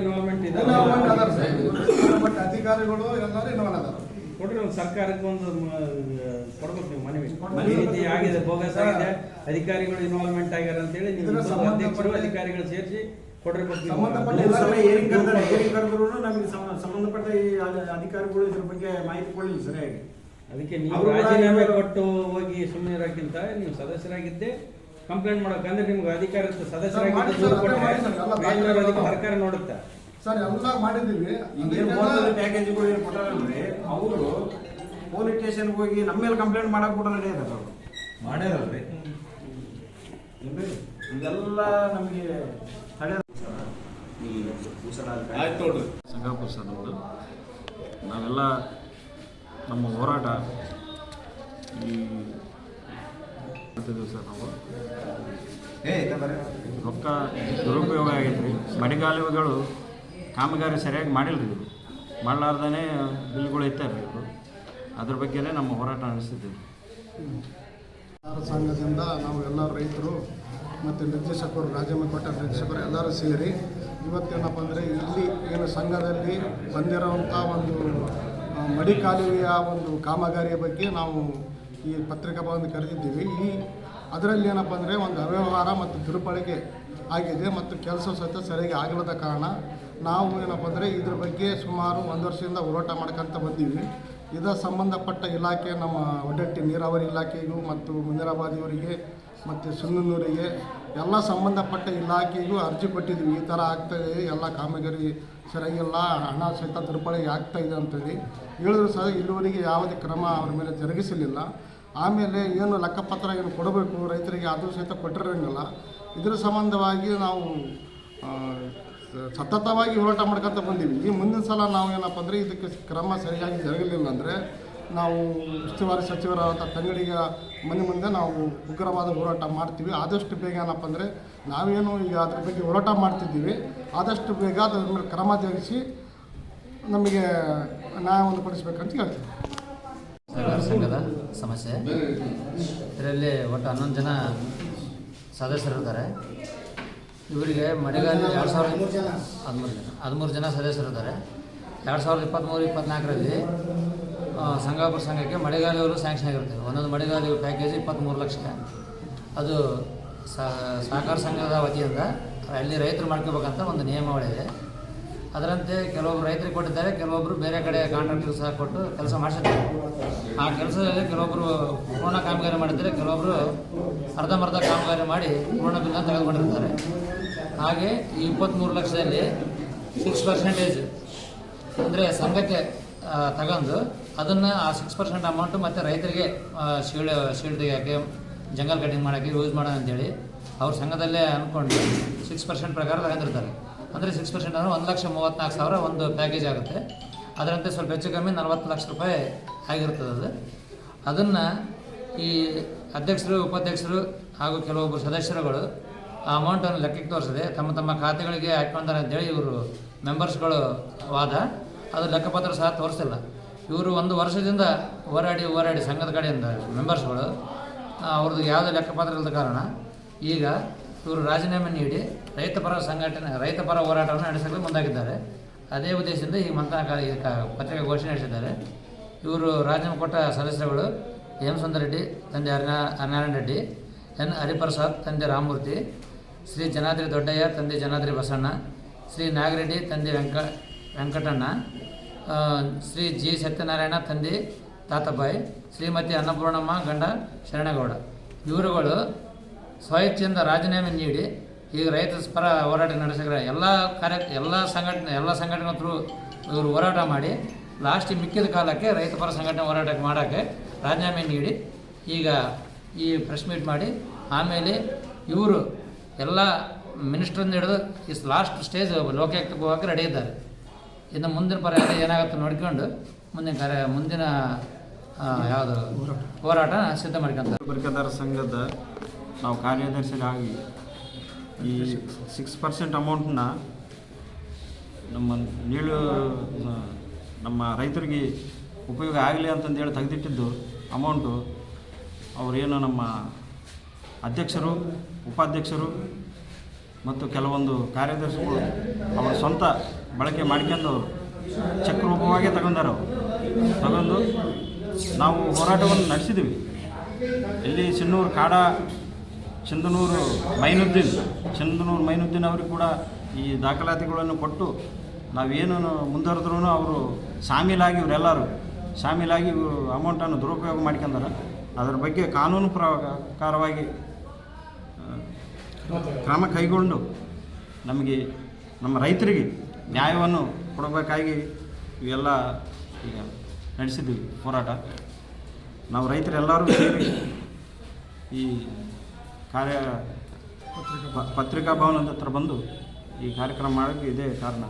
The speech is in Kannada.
ಇನ್ವಾಲ್ವ್ಮೆಂಟ್ ಇದೆ ಬಟ್ ಅಧಿಕಾರಿಗಳು ಎಲ್ಲರೂ ಇನ್ವಾಲ್ವ್ ಅದಾರ ಕೊಡ್ರಿ ಒಂದು ಸರ್ಕಾರಕ್ಕೆ ಒಂದು ಕೊಡ್ಬೇಕು ನೀವು ಮನವಿ. ಈ ರೀತಿ ಆಗಿದೆ ಬೋಗಸ್ ಆಗಿದೆ. ಅಧಿಕಾರಿಗಳು ಇನ್ವಾಲ್ವ್ಮೆಂಟ್ ಆಗ್ಯಾರ ಅಂತೇಳಿ ನೀವು ಅಧ್ಯಕ್ಷರು ಅಧಿಕಾರಿಗಳು ಸೇರಿಸಿ ಕೊಡ್ರಿ ಸಂಬಂಧಪಟ್ಟ ಮೂರು ಸಲ ಏರಿಂಗ್ ಕರೆದ್ರೆ? ಏರಿಂಗ್ ಕರೆದ್ರು ನಮಗೆ ಸಂಬಂಧಪಟ್ಟ ಈ ಅಧಿಕಾರಿಗಳು ಇದ್ರ ಬಗ್ಗೆ ಮಾಹಿತಿ ಕೊಡಲಿಲ್ಲ ಸರಿಯಾಗಿ. ಅದಕ್ಕೆ ನೀವು ರಾಜೀನಾಮೆ ಕೊಟ್ಟು ಹೋಗಿ ಸುಮ್ಮನೆ ಇರೋಕ್ಕಿಂತ ನೀವು ಸದಸ್ಯರಾಗಿದ್ದೆ. ಕಂಪ್ಲೇಂಟ್ ಮಾಡೋಕಂದ್ರೆ ನಿಮ್ಗೆ ಅಧಿಕಾರ ಸದಸ್ಯರಾಗಿ ಮಾಡಿ ಸರ್, ಕೊಟ್ಟರೆ ಮಾಡಿ ಸರ್, ಎಲ್ಲ ಮೇಲ್ನೋರು ಅದಕ್ಕೆ ಸರ್ಕಾರ ನೋಡುತ್ತೆ? ಸರ್ ಎಲ್ಲ ಮಾಡಿದ್ದೀವಿ. ಪ್ಯಾಕೇಜ್ಗಳು ಏನು ಕೊಟ್ಟಾರಲ್ರಿ ಅವರು ಪೊಲೀಸ್ ಸ್ಟೇಷನ್ಗೆ ಹೋಗಿ ನಮ್ಮ ಮೇಲೆ ಕಂಪ್ಲೇಂಟ್ ಮಾಡಕ್ ಕೂಡ ರೆಡಿ ಇದ್ದಾರೆ ಅವರು. ಮಾಡ್ಯಾರಲ್ರಿ ಏನ್ರಿ? ಇದೆಲ್ಲ ನಮಗೆ ತಡೆ ಈ ನೋಡ್ರಿ. ಸಂಗಾಪುರ ಸರ್ ನಮ್ಮದು ನಾವೆಲ್ಲ ನಮ್ಮ ಹೋರಾಟ ಈ ಮಾಡ್ತಿದ್ದೀವಿ ಸರ್ ನಾವು ರೊಕ್ಕ ದುರುಪಯೋಗ ಆಗೈತೆ ರೀ ಮಡಿಗಾಲುವೆಗಳು ಕಾಮಗಾರಿ ಸರಿಯಾಗಿ ಮಾಡಿಲ್ಲ ರೀ ಇವರು ಮಾಡಲಾರ್ದೇ ಬಿಲ್ಗಳು ಇರಬೇಕು ಅದ್ರ ಬಗ್ಗೆನೇ ನಮ್ಮ ಹೋರಾಟ ನಡೆಸಿದ್ದೀವಿ. ಸಂಘದಿಂದ ನಾವು ಎಲ್ಲ ರೈತರು ಮತ್ತು ನಿರ್ದೇಶಕರು ರಾಜಮಕೋಟ ನಿರ್ದೇಶಕರು ಎಲ್ಲರೂ ಸೇರಿ ಇವತ್ತೇನಪ್ಪ ಅಂದರೆ ಇಲ್ಲಿ ಏನು ಸಂಘದಲ್ಲಿ ಬಂದಿರೋವಂಥ ಒಂದು ಮಡಿಕಾಲುವೆಯ ಒಂದು ಕಾಮಗಾರಿಯ ಬಗ್ಗೆ ನಾವು ಈ ಪತ್ರಿಕಾ ಭವನ ಕರೆದಿದ್ದೀವಿ. ಈ ಅದರಲ್ಲಿ ಏನಪ್ಪ ಅಂದರೆ ಒಂದು ಅವ್ಯವಹಾರ ಮತ್ತು ದುರ್ಬಳಕೆ ಆಗಿದೆ ಮತ್ತು ಕೆಲಸ ಸಹಿತ ಸರಿಯಾಗಿ ಆಗಿಲ್ಲದ ಕಾರಣ ನಾವು ಏನಪ್ಪ ಅಂದರೆ ಇದ್ರ ಬಗ್ಗೆ ಸುಮಾರು ಒಂದು ವರ್ಷದಿಂದ ಹೋರಾಟ ಮಾಡ್ಕೊಂತ ಬಂದೀವಿ. ಇದರ ಸಂಬಂಧಪಟ್ಟ ಇಲಾಖೆ ನಮ್ಮ ಒಡ್ಡಟ್ಟಿ ನೀರಾವರಿ ಇಲಾಖೆಗೂ ಮತ್ತು ಮುಂದಿರಾಬಾದಿಯವರಿಗೆ ಮತ್ತು ಸುನ್ನೂರಿಗೆ ಎಲ್ಲ ಸಂಬಂಧಪಟ್ಟ ಇಲಾಖೆಗೂ ಅರ್ಜಿ ಕೊಟ್ಟಿದ್ದೀವಿ. ಈ ಥರ ಆಗ್ತಾಯಿದೆ ಎಲ್ಲ ಕಾಮಗಾರಿ ಸರಿಯಾಗಿಲ್ಲ ಹಣ ಸಹಿತ ದುರ್ಬಳಕೆ ಇದೆ ಅಂತೇಳಿ ಹೇಳಿದ್ರು ಸಹ ಇಲ್ಲಿವರೆಗೆ ಯಾವುದೇ ಕ್ರಮ ಅವ್ರ ಮೇಲೆ ಜರುಗಿಸಲಿಲ್ಲ. ಆಮೇಲೆ ಏನು ಲೆಕ್ಕಪತ್ರ ಏನು ಕೊಡಬೇಕು? ರೈತರಿಗೆ ಅದು ಸಹಿತ ಕೊಟ್ಟಿರೋಂಗಿಲ್ಲ. ಇದರ ಸಂಬಂಧವಾಗಿ ನಾವು ಸತತವಾಗಿ ಹೋರಾಟ ಮಾಡ್ಕೊತ ಬಂದೀವಿ. ಈ ಮುಂದಿನ ಸಲ ನಾವು ಏನಪ್ಪ ಅಂದರೆ ಇದಕ್ಕೆ ಕ್ರಮ ಸರಿಯಾಗಿ ಜರುಗಲಿಲ್ಲ ಅಂದರೆ ನಾವು ಉಸ್ತುವಾರಿ ಸಚಿವರಾದ ತಂಗಡಿಗ ಮನೆ ಮುಂದೆ ನಾವು ಉಗ್ರವಾದ ಹೋರಾಟ ಮಾಡ್ತೀವಿ. ಆದಷ್ಟು ಬೇಗ ಏನಪ್ಪ ಅಂದರೆ ನಾವೇನು ಈಗ ಅದ್ರ ಬಗ್ಗೆ ಹೋರಾಟ ಮಾಡ್ತಿದ್ದೀವಿ. ಆದಷ್ಟು ಬೇಗ ಅದ್ರ ಮೇಲೆ ಕ್ರಮ ಜರುಗಿಸಿ ನಮಗೆ ನ್ಯಾಯವನ್ನು ಪಡಿಸ್ಬೇಕಂತ ಹೇಳ್ತೀವಿ. ಸಂಘದ ಸಮಸ್ಯೆ. ಇದರಲ್ಲಿ ಒಟ್ಟು ಹನ್ನೊಂದು ಜನ ಸದಸ್ಯರು ಇದ್ದಾರೆ ಇವರಿಗೆ ಮಳೆಗಾಲ ಎರಡು ಸಾವಿರದ ಹದಿಮೂರು ಜನ ಹದಿಮೂರು ಜನ ಸದಸ್ಯರಿದ್ದಾರೆ. ಎರಡು ಸಾವಿರದ ಇಪ್ಪತ್ತ್ಮೂರು ಇಪ್ಪತ್ತ್ನಾಲ್ಕರಲ್ಲಿ ಸಂಗಾಪುರ ಸಂಘಕ್ಕೆ ಮಳೆಗಾಲಿಯವರು ಸ್ಯಾಂಕ್ಷನ್ ಆಗಿರ್ತದೆ ಒಂದೊಂದು ಮಳೆಗಾಲಿ ಪ್ಯಾಕೇಜ್ ಇಪ್ಪತ್ತ್ಮೂರು ಲಕ್ಷ ಅದು ಸಹಕಾರ ಸಂಘದ ವತಿಯಿಂದ ಅಲ್ಲಿ ರೈತರು ಮಾಡ್ಕೋಬೇಕಂತ ಒಂದು ನಿಯಮಾವಳಿ ಇದೆ. ಅದರಂತೆ ಕೆಲವೊಬ್ರು ರೈತರಿಗೆ ಕೊಟ್ಟಿದ್ದಾರೆ ಕೆಲವೊಬ್ಬರು ಬೇರೆ ಕಡೆ ಕಾಂಟ್ರಾಕ್ಟರ್ ಸಹ ಕೊಟ್ಟು ಕೆಲಸ ಮಾಡಿಸಿದ್ದಾರೆ. ಆ ಕೆಲಸದಲ್ಲಿ ಕೆಲವೊಬ್ಬರು ಪೂರ್ಣ ಕಾಮಗಾರಿ ಮಾಡಿದ್ದಾರೆ ಕೆಲವೊಬ್ಬರು ಅರ್ಧಂಬರ್ಧ ಕಾಮಗಾರಿ ಮಾಡಿ ಪೂರ್ಣ ಬಿಲ್ಲ ತೆಗೆದುಕೊಂಡಿರ್ತಾರೆ. ಹಾಗೆ ಈ ಇಪ್ಪತ್ತ್ಮೂರು ಲಕ್ಷದಲ್ಲಿ ಸಿಕ್ಸ್ ಪರ್ಸೆಂಟೇಜ್ ಅಂದರೆ ಸಂಘಕ್ಕೆ ತಗೊಂಡು ಅದನ್ನು ಆ ಸಿಕ್ಸ್ ಪರ್ಸೆಂಟ್ ಅಮೌಂಟು ಮತ್ತು ರೈತರಿಗೆ ಶೀಲ್ಡ್ ಶೀಲ್ಡ್ ತೆಗಿಯೋಕ್ಕೆ ಜಂಗಲ್ ಕಟಿಂಗ್ ಮಾಡೋಕ್ಕೆ ಯೂಸ್ ಮಾಡೋಣ ಅಂತೇಳಿ ಅವ್ರ ಸಂಘದಲ್ಲೇ ಅಂದ್ಕೊಂಡು ಸಿಕ್ಸ್ ಪರ್ಸೆಂಟ್ ಪ್ರಕಾರ ತಗೊಂಡಿರ್ತಾರೆ. ಅಂದರೆ ಸಿಕ್ಸ್ ಪರ್ಸೆಂಟ್ ಅಂದರೆ ಒಂದು ಲಕ್ಷ ಮೂವತ್ತ್ನಾಲ್ಕು ಸಾವಿರ ಒಂದು ಪ್ಯಾಕೇಜ್ ಆಗುತ್ತೆ. ಅದರಂತೆ ಸ್ವಲ್ಪ ಹೆಚ್ಚು ಕಮ್ಮಿ ನಲ್ವತ್ತು ಲಕ್ಷ ರೂಪಾಯಿ ಆಗಿರ್ತದೆ ಅದು. ಅದನ್ನು ಈ ಅಧ್ಯಕ್ಷರು, ಉಪಾಧ್ಯಕ್ಷರು ಹಾಗೂ ಕೆಲವೊಬ್ಬರು ಸದಸ್ಯರುಗಳು ಆ ಅಮೌಂಟನ್ನು ಲೆಕ್ಕಕ್ಕೆ ತೋರಿಸಿದೆ. ತಮ್ಮ ತಮ್ಮ ಖಾತೆಗಳಿಗೆ ಹಾಕ್ಕೊಂತಾರೆ ಅಂತೇಳಿ ಇವರು ಮೆಂಬರ್ಸ್ಗಳು ವಾದ. ಅದು ಲೆಕ್ಕಪತ್ರ ಸಹ ತೋರಿಸಿಲ್ಲ. ಇವರು ಒಂದು ವರ್ಷದಿಂದ ಹೋರಾಡಿ ಹೋರಾಡಿ ಸಂಘದ ಕಡೆಯಿಂದ ಮೆಂಬರ್ಸ್ಗಳು ಅವ್ರದ್ದು ಯಾವುದೇ ಲೆಕ್ಕಪತ್ರ ಇಲ್ಲದ ಕಾರಣ ಈಗ ಇವರು ರಾಜೀನಾಮೆ ನೀಡಿ ರೈತಪರ ಸಂಘಟನೆ ರೈತಪರ ಹೋರಾಟವನ್ನು ನಡೆಸಲು ಮುಂದಾಗಿದ್ದಾರೆ. ಅದೇ ಉದ್ದೇಶದಿಂದ ಈ ಕ- ಪತ್ರಿಕೆ ಘೋಷಣೆ ನಡೆಸಿದ್ದಾರೆ. ಇವರು ರಾಜೀನಾಮೆ ಕೊಟ್ಟ ಸದಸ್ಯರುಗಳು ಎಂ ರೆಡ್ಡಿ ತಂದೆ ಹರಿನಾ ಹರಿನಾರಾಯಣ ರೆಡ್ಡಿ, ಎನ್ ಹರಿಪ್ರಸಾದ್, ತಂದೆ ರಾಮಮೂರ್ತಿ, ಶ್ರೀ ಜನಾದ್ರಿ ದೊಡ್ಡಯ್ಯ, ತಂದೆ ಜನಾದ್ರಿ ಬಸಣ್ಣ, ಶ್ರೀ ನಾಗರೆಡ್ಡಿ, ತಂದೆ ವೆಂಕ, ವೆಂಕಟಣ್ಣ ಶ್ರೀ ಜಿ ಸತ್ಯನಾರಾಯಣ ತಂದೆ ತಾತಬಾಯಿ, ಶ್ರೀಮತಿ ಅನ್ನಪೂರ್ಣಮ್ಮ ಗಂಡ ಶರಣಗೌಡ. ಇವರುಗಳು ಸ್ವಇಚ್ಛೆಯಿಂದ ರಾಜೀನಾಮೆ ನೀಡಿ ಈಗ ರೈತ ಪರ ಹೋರಾಟ ನಡೆಸಿದ್ರೆ ಎಲ್ಲ ಕಾರ್ಯ, ಎಲ್ಲ ಸಂಘಟನೆ ಎಲ್ಲ ಸಂಘಟನೆ ಥ್ರೂ ಇವರು ಹೋರಾಟ ಮಾಡಿ ಲಾಸ್ಟ್ ಮಿಕ್ಕಿದ ಕಾಲಕ್ಕೆ ರೈತ ಪರ ಸಂಘಟನೆ ಹೋರಾಟ ಮಾಡೋಕ್ಕೆ ರಾಜೀನಾಮೆ ನೀಡಿ ಈಗ ಈ ಪ್ರೆಸ್ ಮೀಟ್ ಮಾಡಿ ಆಮೇಲೆ ಇವರು ಎಲ್ಲ ಮಿನಿಸ್ಟ್ರಿಂದ ಹಿಡಿದು ಈ ಲಾಸ್ಟ್ ಸ್ಟೇಜ್ ಲೋಕಾಯುಕ್ತಕ್ಕೆ ಹೋಗೋಕೆ ರೆಡಿ ಇದ್ದಾರೆ. ಇನ್ನು ಮುಂದಿನ ಪರ ಏನಾಗುತ್ತೆ ನೋಡ್ಕೊಂಡು ಮುಂದಿನ ಕಾರ್ಯ, ಮುಂದಿನ ಯಾವುದು? ಹೋರಾಟ ಸಿದ್ಧ ಮಾಡ್ಕೊಂತಾರೆ. ಬರ್ಕದಾರ ಸಂಘದ ನಾವು ಕಾರ್ಯದರ್ಶಿಯಾಗಿ ಈ ಸಿಕ್ಸ್ ಪರ್ಸೆಂಟ್ ಅಮೌಂಟನ್ನ ನಮ್ಮ ನೀಳು, ನಮ್ಮ ರೈತರಿಗೆ ಉಪಯೋಗ ಆಗಲಿ ಅಂತಂದೇಳಿ ತೆಗೆದಿಟ್ಟಿದ್ದು ಅಮೌಂಟು ಅವರೇನು ನಮ್ಮ ಅಧ್ಯಕ್ಷರು, ಉಪಾಧ್ಯಕ್ಷರು ಮತ್ತು ಕೆಲವೊಂದು ಕಾರ್ಯದರ್ಶಿಗಳು ಅವರ ಸ್ವಂತ ಬಳಕೆ ಮಾಡ್ಕೊಂಡು ಅವರು ಚೆಕ್ ರೂಪವಾಗಿ ತಗೊಂಡಾರ. ತಗೊಂಡು ನಾವು ಹೋರಾಟವನ್ನು ನಡೆಸಿದ್ವಿ. ಇಲ್ಲಿ ಸಿನ್ನೂರು ಕಾಡ, ಚಂದನೂರು ಮೈನುದ್ದೀನ್ ಚಂದನೂರು ಮೈನುದ್ದೀನ್ ಅವ್ರಿಗೆ ಕೂಡ ಈ ದಾಖಲಾತಿಗಳನ್ನು ಕೊಟ್ಟು ನಾವೇನು ಮುಂದುವರೆದ್ರೂ ಅವರು ಶಾಮೀಲಾಗಿ ಇವರೆಲ್ಲರೂ ಶಾಮೀಲಾಗಿ ಇವರು ಅಮೌಂಟನ್ನು ದುರುಪಯೋಗ ಮಾಡ್ಕೊಂಡಾರ. ಅದರ ಬಗ್ಗೆ ಕಾನೂನು ಪ್ರಕಾರವಾಗಿ ಕ್ರಮ ಕೈಗೊಂಡು ನಮಗೆ ನಮ್ಮ ರೈತರಿಗೆ ನ್ಯಾಯವನ್ನು ಕೊಡಬೇಕಾಗಿ ಇವೆಲ್ಲ ಈಗ ನಡೆಸಿದ್ವಿ ಹೋರಾಟ. ನಾವು ರೈತರೆಲ್ಲರೂ ಸೇರಿ ಈ ಕಾರ್ಯ ಪತ್ರಿಕಾ ಭವನದ ಹತ್ರ ಬಂದು ಈ ಕಾರ್ಯಕ್ರಮ ಮಾಡೋಕ್ಕೆ ಇದೇ ಕಾರಣ.